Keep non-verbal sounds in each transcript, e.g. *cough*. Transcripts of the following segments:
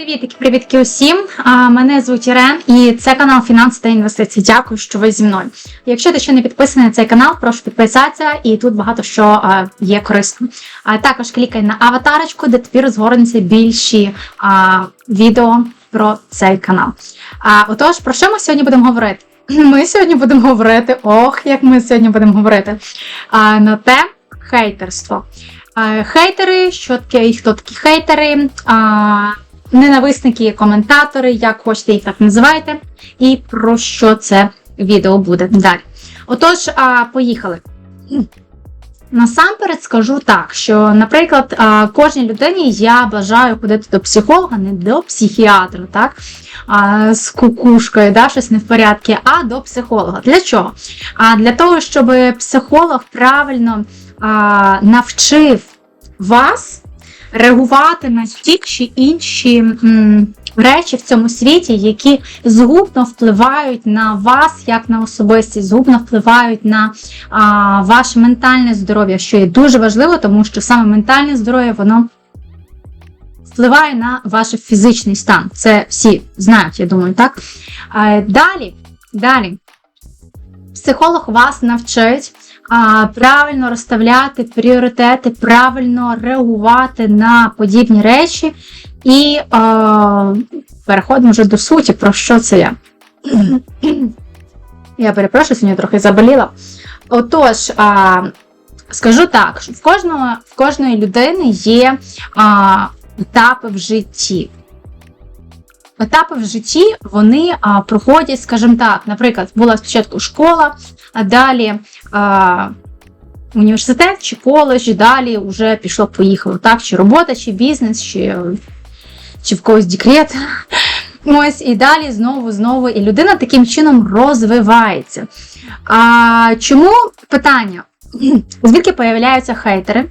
Привіт, привітки усім. Мене звуть Ірен і це канал Фінанси та інвестиції. Дякую, що ви зі мною. Якщо ти ще не підписаний на цей канал, прошу підписатися, і тут багато що є корисно. А також клікай на аватарочку, де тобі розгорнуться більші відео про цей канал. Отож, про що ми сьогодні будемо говорити? *clears throat* Ми сьогодні будемо говорити, ох, як ми сьогодні будемо говорити на те хейтерство. Хейтери, що таке і хто такі хейтери, ненависники, коментатори, як хочете їх так називайте, і про що це відео буде далі. Отож, поїхали. *clears throat* Насамперед скажу так, що, наприклад, кожній людині я бажаю ходити до психолога, не до психіатра, так? А, з кукушкою, да, щось не в порядку, а до психолога. Для чого? А для того, щоб психолог правильно а, навчив вас реагувати на ті чи інші речі в цьому світі, які згубно впливають на вас як на особистість, згубно впливають на а, ваше ментальне здоров'я, що є дуже важливо, тому що саме ментальне здоров'я воно. Впливає на ваш фізичний стан. Це всі знають, я думаю, так? Далі, далі. Психолог вас навчить а, правильно розставляти пріоритети, правильно реагувати на подібні речі. І а, переходимо вже до суті, про що це я. *clears throat* Я перепрошую, сьогодні трохи заболіла. Отож, а, скажу так: в кожного, в кожної людини є а, етапи в житті. Етапи в житті вони а, проходять, скажімо так, наприклад, була спочатку школа, а далі а, університет чи коледж, далі вже пішло, поїхало. Так, чи робота, чи бізнес, чи, чи в когось декрет. *laughs* Ось, і далі знову, знову. І людина таким чином розвивається. А, Чому питання? *clears throat* Звідки появляються хейтери?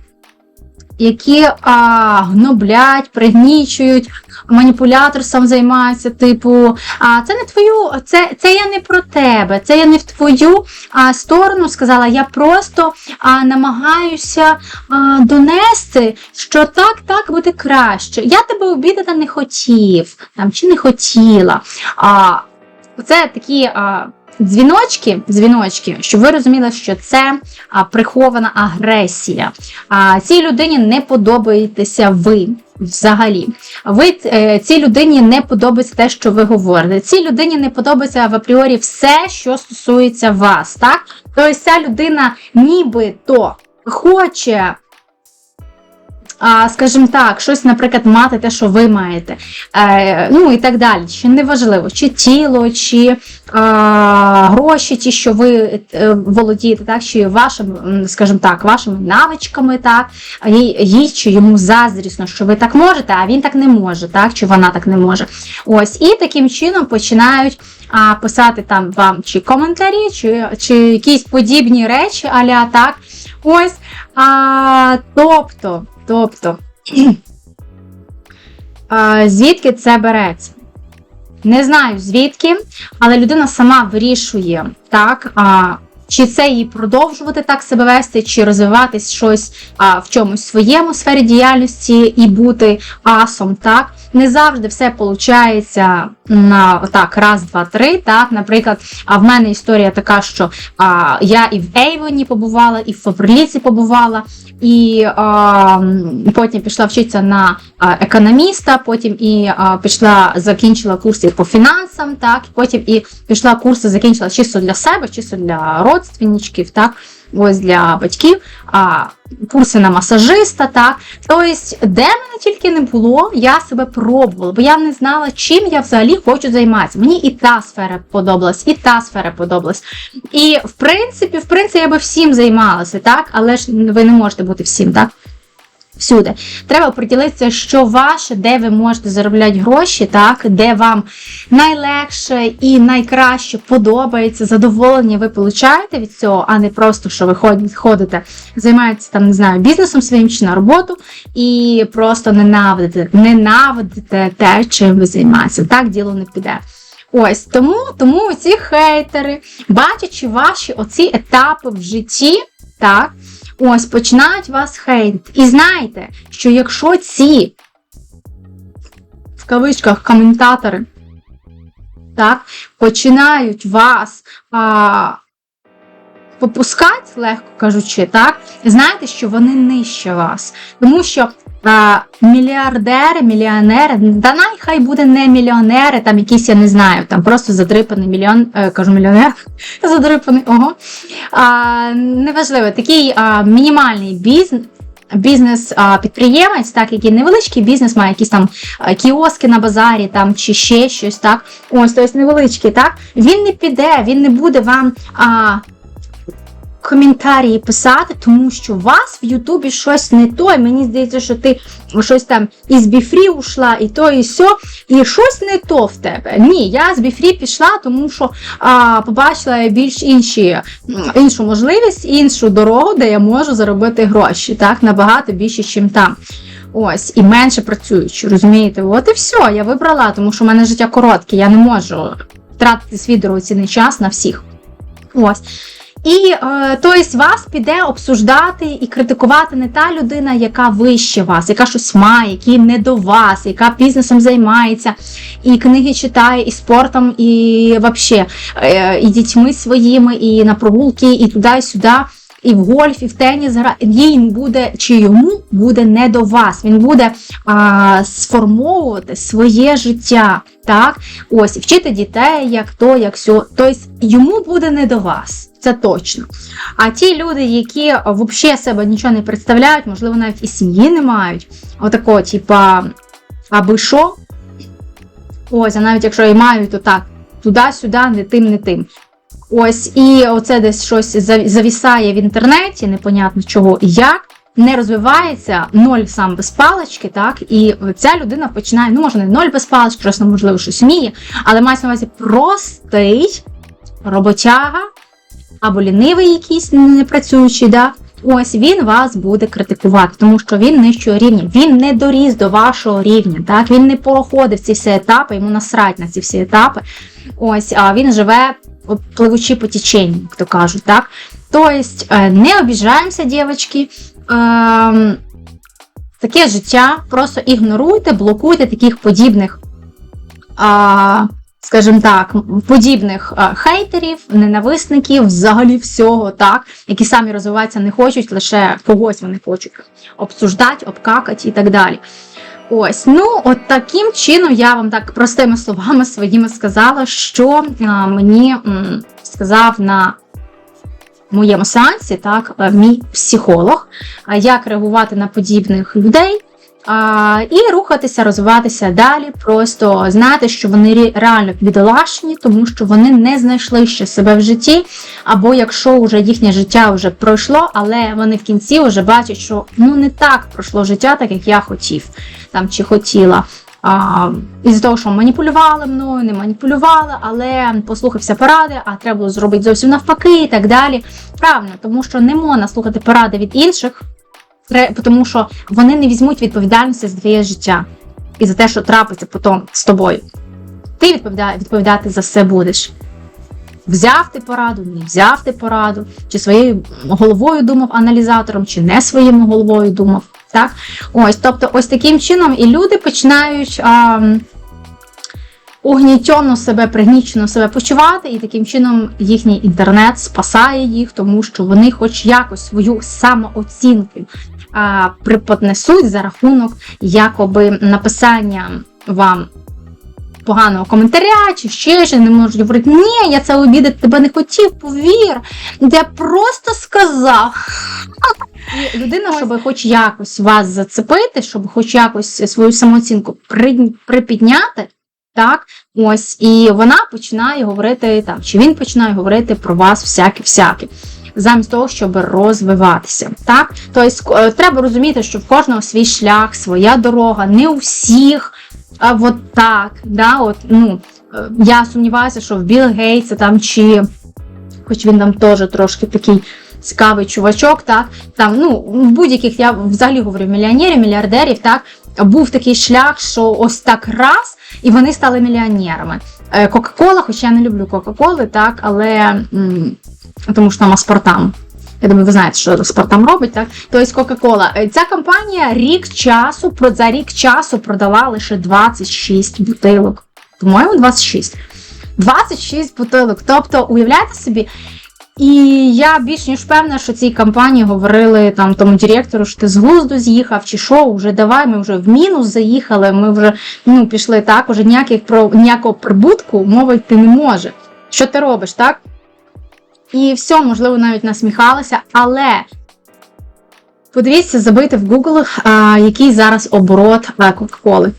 Які а, гноблять, пригнічують, маніпуляторством займаються, типу, а це не твою, це це я не про тебе, це я не в твою а, сторону сказала. Я просто а, намагаюся а, донести, що так, так буде краще. Я тебе обідати не хотів там, чи не хотіла. А, Це такі. А, Дзвіночки, дзвіночки, щоб ви розуміли, що це а, прихована агресія. А, Цій людині не подобаєтеся ви взагалі. Ви е, цій людині не подобається те, що ви говорите. Цій людині не подобається в апріорі все, що стосується вас. так? Тобто ця людина нібито хоче. Скажімо так, щось, наприклад, мати те, що ви маєте. Е, Ну і так далі. Чи неважливо, чи тіло, чи е, гроші, ті, що ви е, володієте, так, чи вашим, скажімо так, вашими навичками, так, їй чи йому заздрісно, що ви так можете, а він так не може, так, чи вона так не може. Ось, І таким чином починають писати там вам чи коментарі, чи, чи якісь подібні речі, аля так. Ось. А, Тобто. Тобто, *clears throat* звідки це береться? Не знаю звідки, але людина сама вирішує, так, чи це їй продовжувати так себе вести, чи розвиватись щось а, в чомусь своєму сфері діяльності і бути асом. так. Не завжди все виходить на так, раз, два, три. Так, Наприклад, а в мене історія така, що а, я і в Ейвоні побувала, і в Фабриліці побувала, і а, потім пішла вчитися на економіста, потім і а, пішла, закінчила курси по фінансам, так, потім і пішла курси, закінчила чисто для себе, чисто для родственничків, так, ось для батьків, а, курси на масажиста, так. Тобто, де мене тільки не було, я себе пробувала, бо я не знала, чим я взагалі хочу займатися. Мені і та сфера подобалась, і та сфера подобалась. І в принципі, в принципі, я би всім займалася, так, але ж ви не можете бути всім, так всюди. Треба приділитися, що ваше, де ви можете заробляти гроші, так, де вам найлегше і найкраще подобається, задоволення ви получаєте від цього, а не просто, що ви ходите, займаєтеся там, не знаю, бізнесом своїм чи на роботу, і просто ненавидите, ненавидите те, чим ви займаєтеся. Так діло не піде. Ось тому тому ці хейтери, бачачи ваші оці етапи в житті, так, Ось починають вас хейтити. І знаєте, що якщо ці в кавичках коментатори так, починають вас а, попускати, легко кажучи, так, знаєте, що вони нижче вас. Тому що а, мільярдери, мільйонери, та найхай буде не мільйонери, там якісь, я не знаю, там просто задрипаний мільйон, е, кажу мільйонер, *laughs* задрипаний, ого. А, Неважливо, такий а, мінімальний бізнес бізнес-підприємець, так, який невеличкий бізнес має якісь там кіоски на базарі там, чи ще щось, так, ось, тобто невеличкий, так, він не піде, він не буде вам а, коментарі писати, тому що у вас в Ютубі щось не то, і мені здається, що ти щось там із біфрі ушла, і то, і сьо, і щось не то в тебе. Ні, я з біфрі пішла, тому що а, побачила більш інші, іншу можливість, іншу дорогу, де я можу заробити гроші. Так, набагато більше, ніж там. Ось, і менше працюючи, розумієте? От і все, я вибрала, тому що в мене життя коротке, я не можу втратити свій дорогоцінний час на всіх. Ось. І е, тобто вас піде обсуждати і критикувати не та людина, яка вище вас, яка щось має, які не до вас, яка бізнесом займається, і книги читає, і спортом, і вообще, е, і дітьми своїми, і на прогулки, і туди, і сюди. І в гольф, і в теніс гра їй буде чи йому буде не до вас. Він буде а, сформовувати своє життя. Так, ось вчити дітей, як то, як сьо. Тобто йому буде не до вас це точно. А ті люди, які взагалі себе нічого не представляють, можливо, навіть і сім'ї не мають, отакого, типа, аби що. Ось, а навіть якщо і мають, то так, туди-сюди, не тим, не тим. Ось, і оце десь щось завісає в інтернеті, непонятно чого і як. Не розвивається ноль сам без палички, так, і ця людина починає, ну, може, не ноль без палички, просто, можливо, щось вміє, але мається на увазі простий роботяга, або лінивий якийсь непрацюючий, да, ось він вас буде критикувати, тому що він нижчого рівня, він не доріс до вашого рівня, так, він не проходив ці всі етапи, йому насрать на ці всі етапи. Ось, а він живе пливучи по теченню, як то кажуть. так. Тобто, не обіжаємося, дівчатки. Ем, таке життя, просто ігноруйте, блокуйте таких подібних скажімо так, подібних хейтерів, ненависників, взагалі всього, так, які самі розвиватися не хочуть, лише когось вони хочуть обсуждати, обкакати і так далі. Ось, ну, от таким чином я вам так простими словами своїми сказала, що а, мені м, сказав на моєму сеансі, так, мій психолог, як реагувати на подібних людей. І рухатися, розвиватися далі, просто знати, що вони реально бідолашні, тому що вони не знайшли ще себе в житті. Або якщо вже їхнє життя вже пройшло, але вони в кінці вже бачать, що ну не так пройшло життя, так як я хотів там чи хотіла. А, Із-за того, що маніпулювали мною, не маніпулювали, але послухався поради, а треба було зробити зовсім навпаки і так далі. Правильно, тому що не можна слухати поради від інших тому що вони не візьмуть відповідальності за твоє життя і за те, що трапиться потім з тобою. Ти відповідати за все будеш. Взяв ти пораду, не взяв ти пораду, чи своєю головою думав аналізатором, чи не своєю головою думав. Так? Ось, Тобто, ось таким чином і люди починають а, угнітьоно себе, пригнічено себе почувати, і таким чином їхній інтернет спасає їх, тому що вони хоч якось свою самооцінку а, приподнесуть за рахунок якоби написання вам поганого коментаря чи ще щось, не можуть говорити, ні, я це обідати тебе не хотів, повір. Я просто сказав. І людина, щоб хоч якось вас зацепити, щоб хоч якось свою самооцінку припідняти, так, ось, і вона починає говорити, так, чи він починає говорити про вас всяке-всяке замість того, щоб розвиватися. Так? Тобто е, треба розуміти, що в кожного свій шлях, своя дорога, не у всіх. А от так, да, от, ну, е, я сумніваюся, що в Білл Гейтса там чи, хоч він там теж трошки такий цікавий чувачок, так, там, ну, в будь-яких, я взагалі говорю, мільйонерів, мільярдерів, так, був такий шлях, що ось так раз, і вони стали мільйонерами. Е, Кока-Кола, хоча я не люблю Кока-Коли, так, але тому що там аспартам. Я думаю, ви знаєте, що Спартам робить, так? Тобто Кока-Кола. Е, Ця компанія рік часу, за рік часу продала лише 26 бутилок. По-моєму, 26. 26 бутилок. Тобто, уявляєте собі, і я більш ніж впевнена, що цій компанії говорили там тому директору, що ти з глузду з'їхав, чи що, вже давай, ми вже в мінус заїхали, ми вже ну, пішли так, уже ніяких про ніякого прибутку мови йти не може. Що ти робиш, так? І все, можливо, навіть насміхалися, але подивіться, забийте в Google, а, який зараз оборот Кока-Коли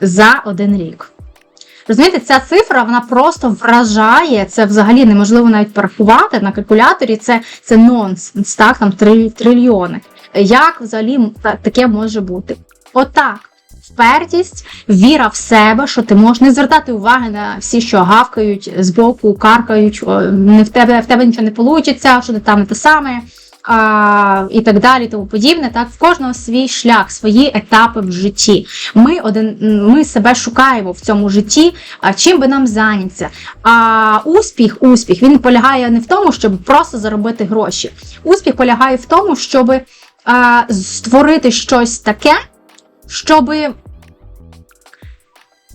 за один рік. Розумієте, ця цифра вона просто вражає. Це взагалі неможливо навіть порахувати на калькуляторі. Це, це нонсенс, так, там три, трильйони. Як взагалі таке може бути? Отак. Впертість, віра в себе, що ти можеш не звертати уваги на всі, що гавкають збоку, каркають, не в тебе в тебе нічого не вийде, що ти там не те саме. А, і так далі, тому подібне. Так, в кожного свій шлях, свої етапи в житті. Ми один, ми себе шукаємо в цьому житті, а чим би нам зайнятися. А успіх, успіх, він полягає не в тому, щоб просто заробити гроші. Успіх полягає в тому, щоб а, створити щось таке, щоби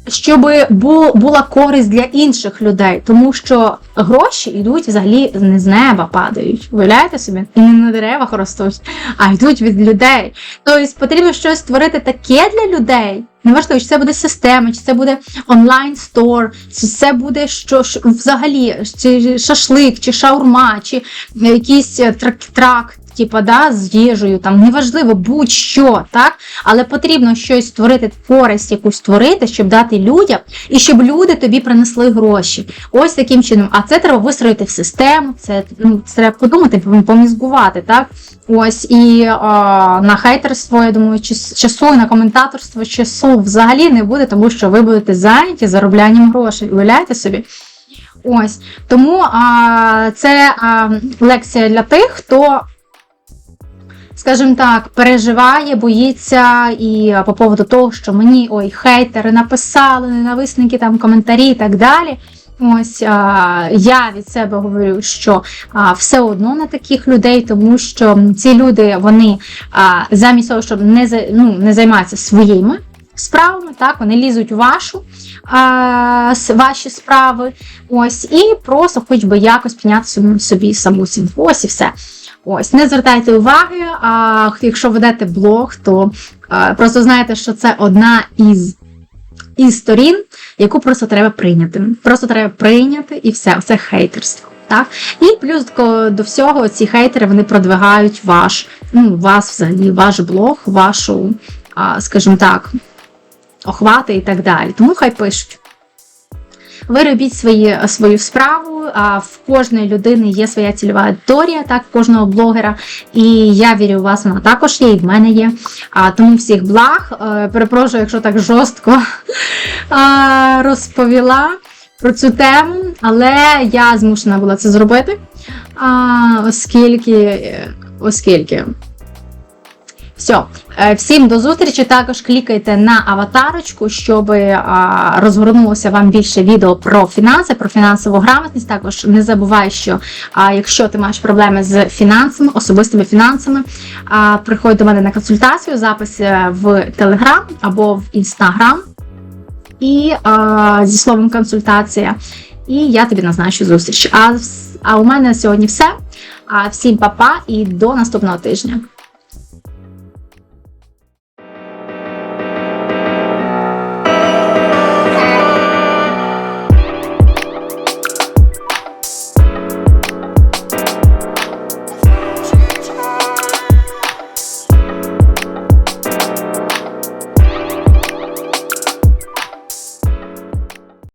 щоб бу- була користь для інших людей, тому що гроші йдуть взагалі не з неба падають. Уявляєте собі? Не на деревах ростуть, а йдуть від людей. Тобто потрібно щось створити таке для людей. Неважливо, чи це буде система, чи це буде онлайн стор, чи це буде що взагалі, чи шашлик, чи шаурма, чи якийсь е, трак, трак, типа, да, з їжею, там неважливо, будь-що, так? Але потрібно щось створити, користь якусь створити, щоб дати людям, і щоб люди тобі принесли гроші. Ось таким чином. А це треба вистроїти в систему, це, ну, це треба подумати, помізгувати, так? Ось і а, на хейтерство, я думаю, часу на коментаторство часу взагалі не буде, тому що ви будете зайняті зароблянням грошей. Уявляєте собі? Ось тому а, це а, лекція для тих, хто, скажімо так, переживає, боїться і по поводу того, що мені ой, хейтери написали, ненависники, там коментарі і так далі. Ось а, я від себе говорю, що а, все одно на таких людей, тому що ці люди вони а, замість того, щоб не ну, не займатися своїми справами, так вони лізуть у вашу а, ваші справи. Ось і просто хоч би якось підняти собі, саму сім'ю. Ось і все. Ось, не звертайте уваги. А якщо ведете блог, то а, просто знаєте, що це одна із, із сторін, яку просто треба прийняти. Просто треба прийняти і все, це хейтерство. Так? І плюс до, всього ці хейтери вони продвигають ваш, ну, вас взагалі, ваш блог, вашу, а, скажімо так, охвати і так далі. Тому хай пишуть. Ви робіть свої, свою справу, а в кожної людини є своя цільова аудиторія, так, кожного блогера. І я вірю, у вас вона також є, і в мене є. А, тому всіх благ. Е, перепрошую, якщо так жорстко *laughs* розповіла про цю тему, але я змушена була це зробити, оскільки, оскільки. Все, Е, всім до зустрічі. Також клікайте на аватарочку, щоб розгорнулося вам більше відео про фінанси, про фінансову грамотність. Також не забувай, що якщо ти маєш проблеми з фінансами, особистими фінансами, приходь до мене на консультацію, запис е, в Телеграм або в Інстаграм. І зі словом консультація. І я тобі назначу зустріч. А, а у мене сьогодні все. Всім па-па і до наступного тижня.